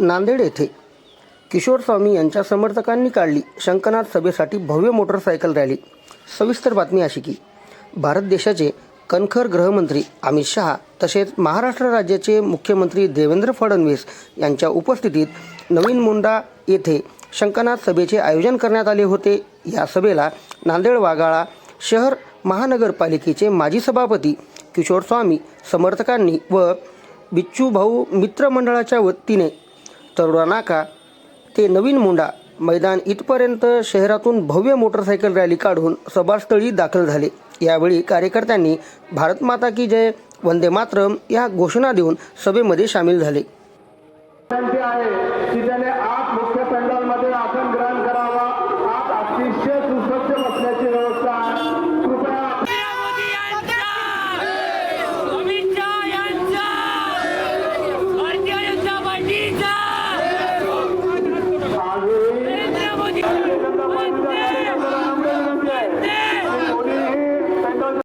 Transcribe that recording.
नांदेड येथे किशोर स्वामी यांच्या समर्थकांनी काढली शंकनाथ सभेसाठी भव्य मोटरसायकल रॅली. सविस्तर बातमी अशी की भारत देशाचे कणखर गृहमंत्री अमित शहा तसेच महाराष्ट्र राज्याचे मुख्यमंत्री देवेंद्र फडणवीस यांच्या उपस्थितीत नवीन मुंडा येथे शंकनाथ सभेचे आयोजन करण्यात आले होते. या सभेला नांदेड वाघाळा शहर महानगरपालिकेचे माजी सभापती किशोर स्वामी समर्थकांनी व बिच्चू भाऊ मित्रमंडळाच्या वतीने तरुणा नाका. ते नवीन मुंडा. मैदान इथपर्यंत शहरातून भव्य मोटरसायकल रॅली काढून सभास्थळी दाखल झाले. यावेळी कार्यकर्त्यांनी भारत माता की जय वंदे मातरम या घोषणा देऊन सभेमध्ये सामील झाले.